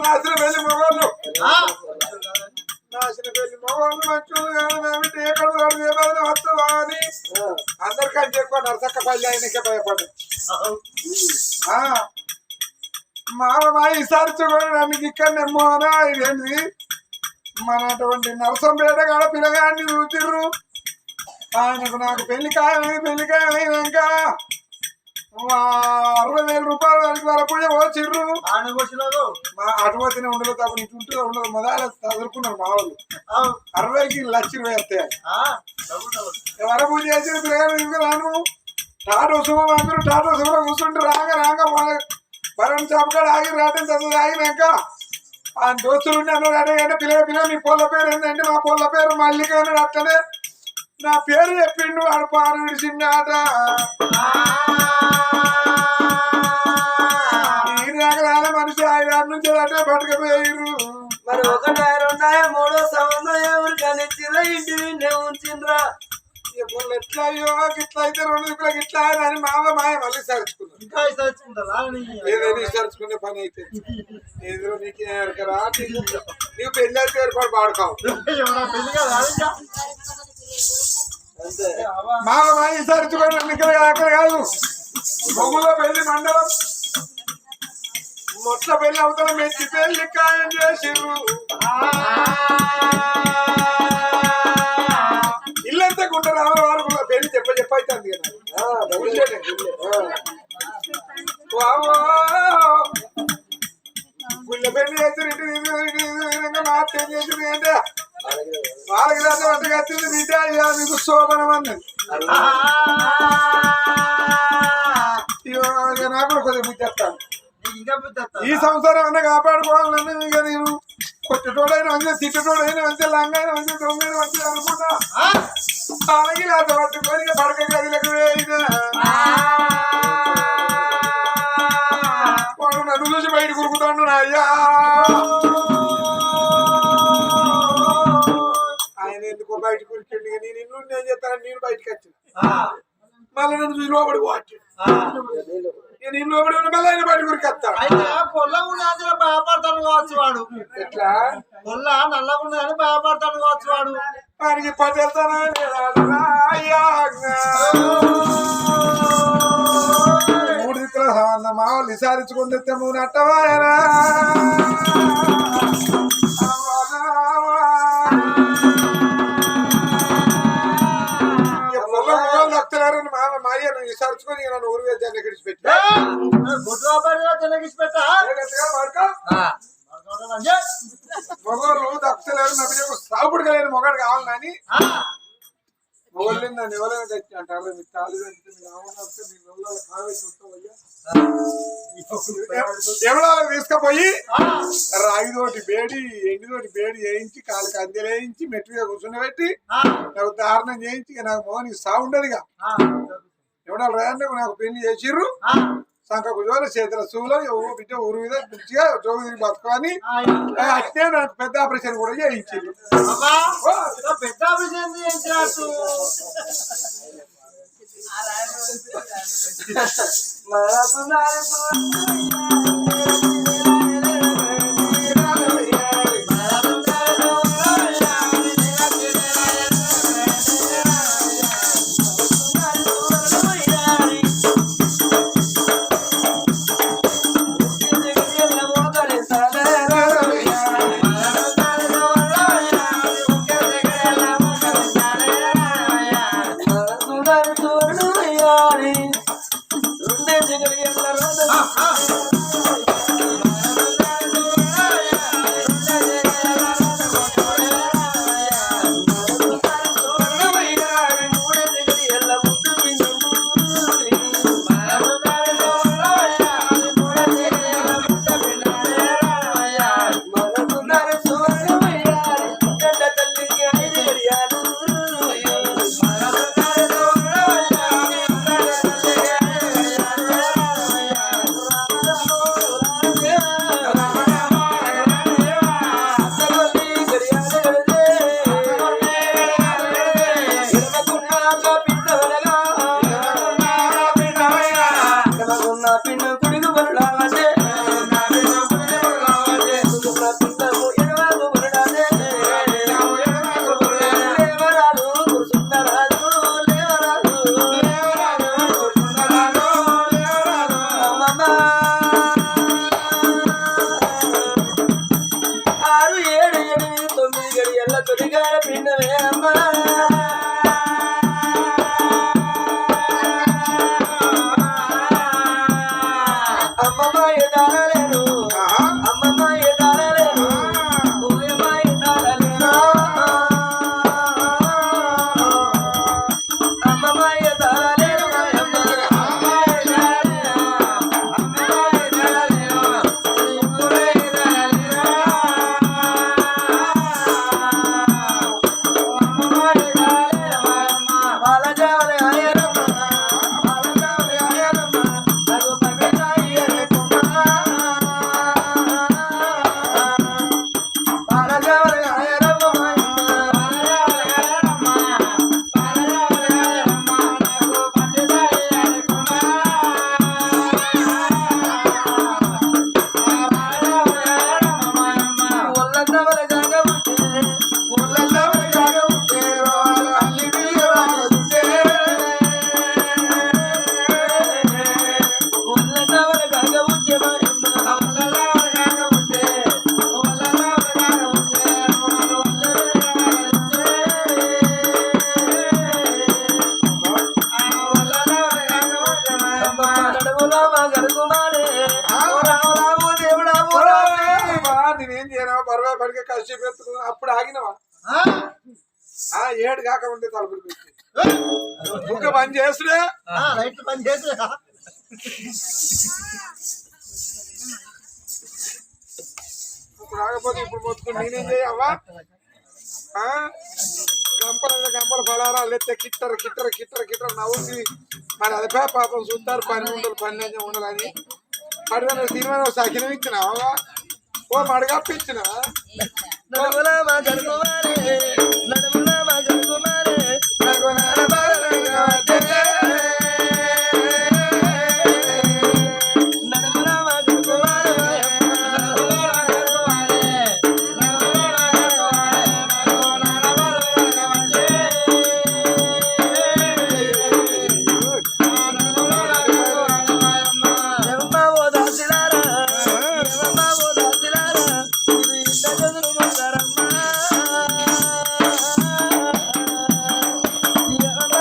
నాశనం వెళ్ళి మగవాళ్ళు నాశనం వెళ్ళి మగవాళ్ళు మంచోళ్ళు కాదు, నా బిడ్డ ఏ అని అందరికంటే ఎక్కువ నరసక్క పల్లి ఆయనకే భయపడు ఆ, మామ మా ఈసారి చూడండి నన్ను ఇక్కడ నెమ్మోనా ఇదేంటి మన అటువంటి నరసంపేట కాడ పిల్లగాన్ని చూచిర్రు ఆయనకు నాకు పెళ్ళి కాయ పెళ్ళి వా- అరవై వేల రూపాయలు దానికి వరకు వచ్చిర్రు ఆయన మా అటువతినే ఉండదు తప్ప ఉంటుందో ఉండదు. మొదలు చదువుకున్నారు మా వాళ్ళు. అరవైకి లక్ష ఇరవై వస్తాయి. చేసిన పిల్లగాడు తీసుకురాను టాటో సుమ అందరూ టాటో సుమ కూర్చుంటే రాగా రాగా భరణ్ చాపకాడ ఆగి రాటం చదువు ఆగినాక ఆ దోస్తులు ఉండి అన్నారు అడే అంటే పిల్లగా పిల్లగా నీ పొల్ల పేరు ఏంటంటే మా పొల్ల పేరు మల్లిక అన్నాడు అట్లనే. నా పేరు చెప్పిండు వాడు పారు విడిచిందాట ఈ రకరాల మనిషి ఐదారు నుంచి అటే పట్టుకపోయారు మరి ఒకటి రెండాయ మూడో సంవత్సరం ఎవరు కనిచ్చిరా ఇంటి నిండే ఉంచిండ్రా? ఇప్పుడు ఎట్లా అయ్యో ఇట్లా అయితే రెండు దిక్కులకు ఇట్లా అని మామ మాయ మళ్ళీ సరుచుకున్నాను సరుచుకునే పని అయితే. ఏదో నీకు నీవు పెళ్ళి అయితే ఏర్పాటు పాడుకోవు పెళ్ళి మా ఈసారి అంతే మామ అక్కడ కాదు. బొమ్మలో పెళ్ళి మండలం. మొట్ల పెళ్ళి అవతల మెచ్చి పెళ్ళి కాయం చేసిర్రు. నాకు కొద్దిగా బుద్ధి? ఈ సంవత్సరం అన్న కాపాడుకోవాలని ఇక నేను కొట్టటోడైనా మంచిగా తిట్టటోడైనా మంచిగా లంగైనా మంచిగా దొంగైనా మంచిగా అనుకుంటా? అలాగే పట్టుకొని పడక గదిలకు వేయినా వాడు నన్ను చూసి బయట కురుకుతాడు నా అయ్యా. ఇల్లు నేను చెప్తాను నేను బయటకు వచ్చిన. మళ్ళీ నన్ను చూసి ఆ. ఇక నేను లోపలి ఉన్న మళ్ళీ ఆయన బయట కురికొస్తాడు అయితే పొల్ల ఉన్నది భయపడతాను కావచ్చు వాడు. ఎట్లా? పొల్ల నల్లగా ఉన్నదని భయపడతాను కావచ్చు వాడు. లేదా? అయ్యా మూడు దిక్కుల సంబంధం మా వాళ్ళు విసారించుకుని తెస్తే మూడు నట్టవాయనా భక్తులారని మా మా అయ్య నువ్వు విసారించుకొని నన్ను ఊరు వేసి ఆపరేగా తినగిసి పెట్టా? మొగలు దక్షలేరు నవ్వు సాగుడు కలిగిన మొగాడు కావాలి మొగలు నన్ను ఎవరైనా తెచ్చి అంటారు మీ తాళి పెడితే మీ ఆవును వస్తే మీ నోళ్ళలో కావేసి వస్తావయ్యా ఎవడాలు తీసుకుపోయి రాగితోటి బేడి ఎండితోటి బేడి వేయించి కాళ్ళకి అందెలు వేయించి మెట్టు మీద కూర్చుని పెట్టి నాకు దారుణం చేయించి ఇక నాకు మోని సాగుండదుగా ఎవడాలు రాయన్న నాకు పెళ్ళి చేసిర్రు. సంఖ కుజోలు చేతుల సూల బిడ్డ ఊరు మీద మంచిగా జోగి బతుకొని అట్టే నాకు పెద్ద ఆపరేషన్ కూడా చేయించింది పెద్ద ఆపరేషన్ తోరణయారి ఉండే జగలి ಸಮಯದ పడికే కష్టం పెట్టుకున్నా అప్పుడు ఆగినవా? ఆ. ఏడు కాక ఉండే తలుపులు పెట్టి. ఇంకా పని చేసుడే రైట్ పని చేసి ఇప్పుడు ఆగపోతే ఇప్పుడు మొత్తుకుని నేనేం చేయవా? ఆ? గంపల గంపల ఫలారాలు ఎత్తే కిట్టరు కిట్టరు కిట్టరు కిట్టరు నవ్వుతుంది మరి అదే పాపం చూస్తారు పని ఉండదు పని లేని ఉండాలని అడిగిన సినిమా సకినం ఇచ్చినావా? ఓ మడగా పిచ్చిన నడుములో మా గడుగుమారే నడుములో మా గడుగుమారే